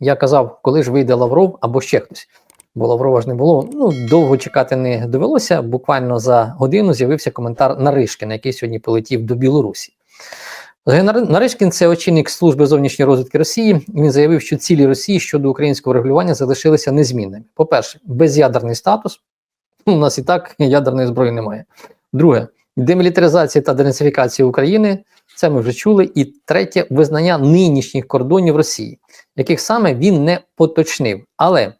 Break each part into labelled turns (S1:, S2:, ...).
S1: Я казав, коли ж вийде Лавров або ще хтось. Бо Лаврова ж не було. Ну, довго чекати не довелося. Буквально за годину з'явився коментар Наришкіна, який сьогодні полетів до Білорусі. Генер- Наришкін це очільник служби зовнішньої розвідки Росії. Він заявив, що цілі Росії щодо українського регулювання залишилися незмінними. По-перше, без'ядерний статус. У нас і так ядерної зброї немає. Друге, демілітаризація та денацифікація України. Це ми вже чули. І третє визнання нинішніх кордонів Росії, яких саме він не поточнив. Але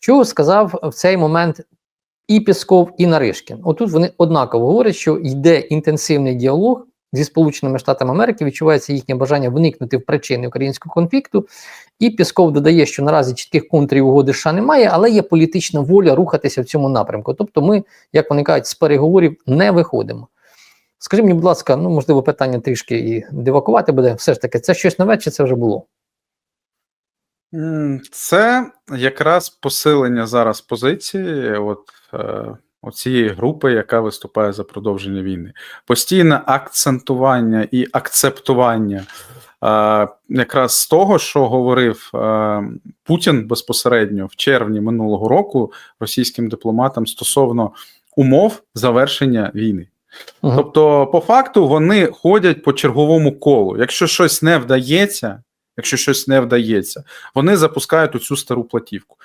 S1: що сказав в цей момент і Пісков, і Наришкін? Отут вони однаково говорять, що йде інтенсивний діалог зі Сполученими Штатами Америки, відчувається їхнє бажання вникнути в причини українського конфлікту. І Пісков додає, що наразі чітких контрів угоди США немає, але є політична воля рухатися в цьому напрямку. Тобто, ми, як вони кажуть, з переговорів не виходимо. Скажи мені, будь ласка, ну можливо, питання трішки і дивакувати буде. Все ж таки, це щось нове, чи це вже було?
S2: Це якраз посилення зараз позиції от, е, цієї групи, яка виступає за продовження війни. Постійне акцентування і акцептування е, якраз того, що говорив е, Путін безпосередньо в червні минулого року російським дипломатам стосовно умов завершення війни.
S1: Мгм.
S2: Тобто, по факту, вони ходять по черговому колу. Якщо щось не вдається, якщо щось не вдається, вони запускають оцю стару платівку.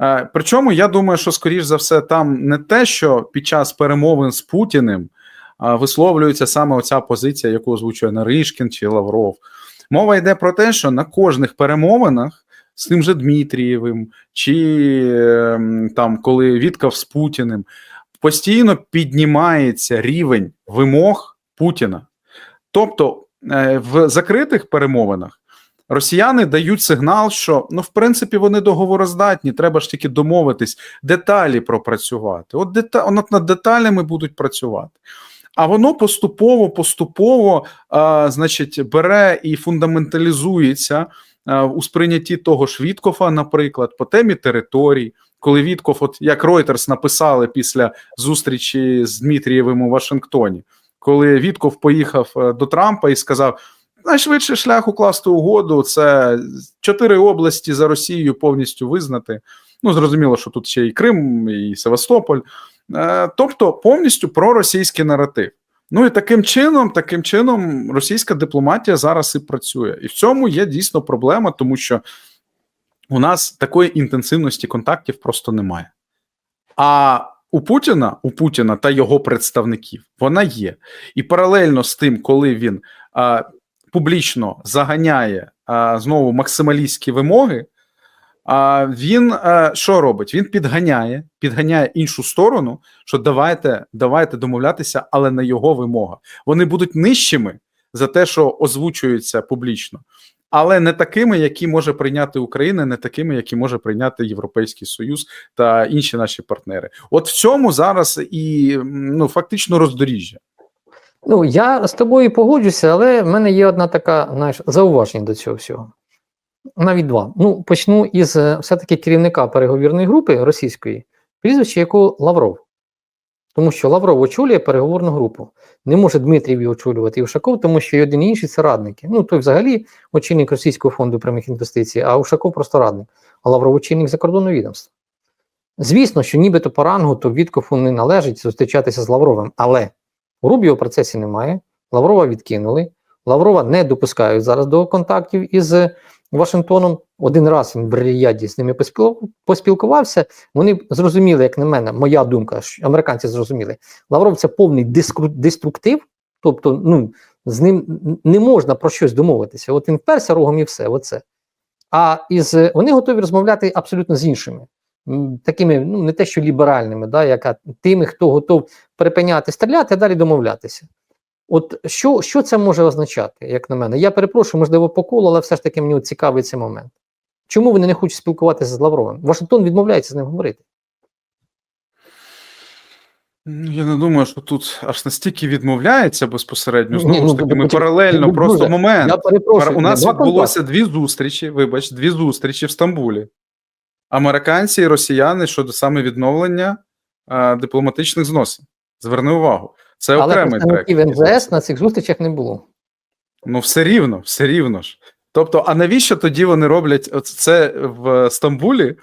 S2: Е, Причому я думаю, що скоріш за все, там не те, що під час перемовин з Путіним висловлюється саме оця позиція, яку озвучує Наришкін чи Лавров. Мова йде про те, що на кожних перемовинах з тим же Дмитрієвим, чи ем, там, коли Віткав з Путіним, постійно піднімається рівень вимог Путіна. Тобто е, в закритих перемовинах росіяни дають сигнал, що ну, в принципі, вони договороздатні, треба ж тільки домовитись, деталі пропрацювати. От дета... от над деталями будуть працювати. А воно поступово, поступово, а, значить, бере і фундаменталізується у сприйнятті того ж Віткофа, наприклад, по темі територій. Коли Вітков, от як Reuters написали після зустрічі з Дмитрієвим у Вашингтоні, коли Вітков поїхав е, до Трампа і сказав: найшвидший шлях укласти угоду це чотири області за Росією повністю визнати. Ну, зрозуміло, що тут ще і Крим, і Севастополь. Е, Тобто повністю проросійський наратив. Ну і таким чином, таким чином, російська дипломатія зараз і працює. І в цьому є дійсно проблема, тому що у нас такої інтенсивності контактів просто немає. А у Путіна, у Путіна та його представників вона є. І паралельно з тим, коли він а, публічно заганяє а, знову максималістські вимоги, а, він а, що робить? Він підганяє, підганяє іншу сторону, що давайте, давайте домовлятися, але на його вимога. Вони будуть нижчими за те, що озвучується публічно але не такими, які може прийняти Україна, не такими, які може прийняти Європейський Союз та інші наші партнери. От в цьому зараз і ну фактично роздоріжжя.
S1: Ну, я з тобою погоджуся, але в мене є одна така, знаєш, зауваження до цього всього. Навіть два. Ну, почну із е, все-таки керівника переговірної групи російської, прізвище якого Лавров. Тому що Лавров очолює переговорну групу. Не може Дмитрів її очолювати Ушаков, тому що і один і інший це радники. Ну, той взагалі очільник Російського фонду прямих інвестицій, а Ушаков просто радник. А Лавров очільник закордонного відомства. Звісно, що нібито по рангу то Віткофу не належить зустрічатися з Лавровим, але у Рубіо процесі немає. Лаврова відкинули. Лаврова не допускають зараз до контактів із Вашингтоном. Один раз в Ріяді з ними поспілкувався. Вони зрозуміли, як на мене, моя думка, що американці зрозуміли. Лавров це повний деструктив, тобто ну, з ним не можна про щось домовитися. От він вперся рогом і все. Оце. А із вони готові розмовляти абсолютно з іншими. Такими, ну не те, що ліберальними, да, яка тими, хто готов припиняти стріляти, а далі домовлятися. От що, що це може означати, як на мене? Я перепрошую, можливо, по колу, але все ж таки мені цікавий цей момент. Чому вони не хочуть спілкуватися з Лавровим? Вашингтон відмовляється з ним говорити.
S2: Ну, Я не думаю, що тут аж настільки відмовляється безпосередньо. Знову
S1: ну,
S2: ж таки, ми паралельно
S1: ну,
S2: просто момент.
S1: Я перепрошую.
S2: У нас відбулося дві зустрічі. Вибач, дві зустрічі в Стамбулі. Американці і росіяни щодо саме відновлення а, дипломатичних зносин. Зверни увагу. Це
S1: Але
S2: окремий трек.
S1: МЗС на цих зустрічах не було.
S2: Ну, все рівно, все рівно ж. Тобто, а навіщо тоді вони роблять це в Стамбулі?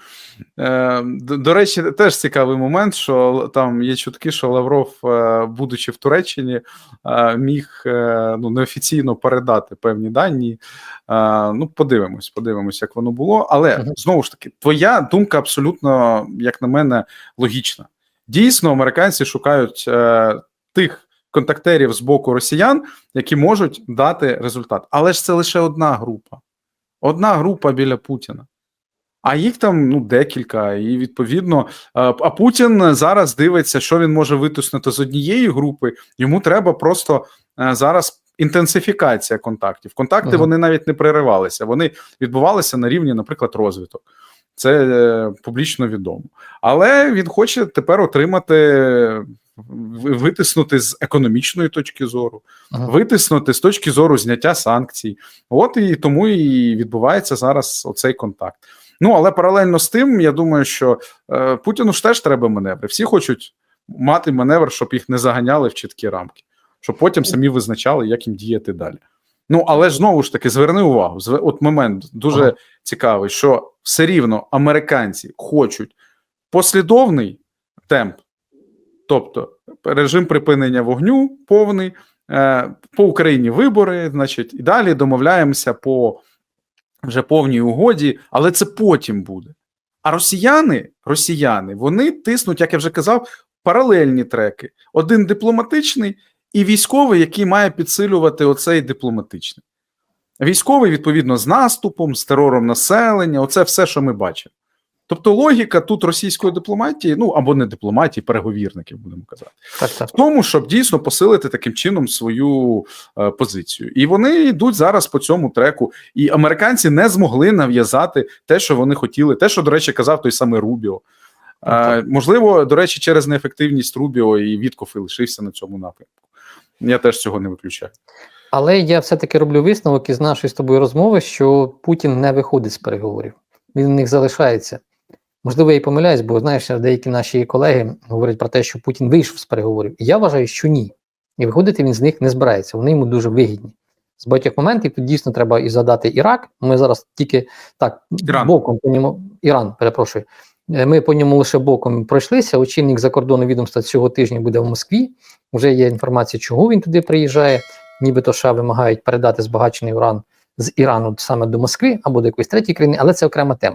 S2: Е, до, до речі, теж цікавий момент, що там є чутки, що Лавров, е, будучи в Туреччині, е, міг е, ну, неофіційно передати певні дані. Е, ну, подивимось, подивимось, як воно було. Але знову ж таки, твоя думка абсолютно, як на мене, логічна. Дійсно, американці шукають тих контактерів з боку росіян, які можуть дати результат. Але ж це лише одна група. Одна група біля Путіна. А їх там ну, декілька, і відповідно. А Путін зараз дивиться, що він може витиснути з однієї групи. Йому треба просто е, зараз інтенсифікація контактів. Контакти
S1: Мгм.
S2: вони навіть не переривалися, вони відбувалися на рівні, наприклад, розвиток. Це е, публічно відомо. Але він хоче тепер отримати, витиснути з економічної точки зору,
S1: Ага.
S2: витиснути з точки зору зняття санкцій. От і тому і відбувається зараз оцей контакт. Ну але паралельно з тим, я думаю, що е, Путіну ж теж треба маневри. Всі хочуть мати маневр, щоб їх не заганяли в чіткі рамки, щоб потім самі визначали, як їм діяти далі. Ну але ж знову ж таки, зверни увагу, от момент дуже
S1: Ага.
S2: цікавий, що все рівно американці хочуть послідовний темп, тобто режим припинення вогню повний, е, по Україні вибори, значить, і далі домовляємося по вже повній угоді, але це потім буде. А росіяни, росіяни, вони тиснуть, як я вже казав, паралельні треки: один дипломатичний і військовий, який має підсилювати оцей дипломатичний. Військовий, відповідно, з наступом, з терором населення, оце все, що ми бачимо. Тобто логіка тут російської дипломатії, ну або не дипломатії, переговірників, будемо казати,
S1: Так, так.
S2: в тому, щоб дійсно посилити таким чином свою е, позицію. І вони йдуть зараз по цьому треку. І американці не змогли нав'язати те, що вони хотіли, те, що, до речі, казав той самий Рубіо. Е, можливо, до речі, через неефективність Рубіо і Віткоф і лишився на цьому напрямку. Я теж цього не виключаю.
S1: Але я все-таки роблю висновок із нашої з тобою розмови, що Путін не виходить з переговорів. Він в них залишається. Можливо, я і помиляюсь, бо знаєш, деякі наші колеги говорять про те, що Путін вийшов з переговорів. І я вважаю, що ні. І виходити він з них не збирається. Вони йому дуже вигідні. З багатьох моментів тут дійсно треба і згадати Ірак. Ми зараз тільки так
S2: Іран.
S1: боком по ньому Іран, перепрошую. Е, Ми по ньому лише боком пройшлися. Очільник закордонного відомства цього тижня буде в Москві. Вже є інформація, чого він туди приїжджає. Нібито США вимагають передати збагачений уран з Ірану саме до Москви або до якоїсь третьої країни, але це окрема тема.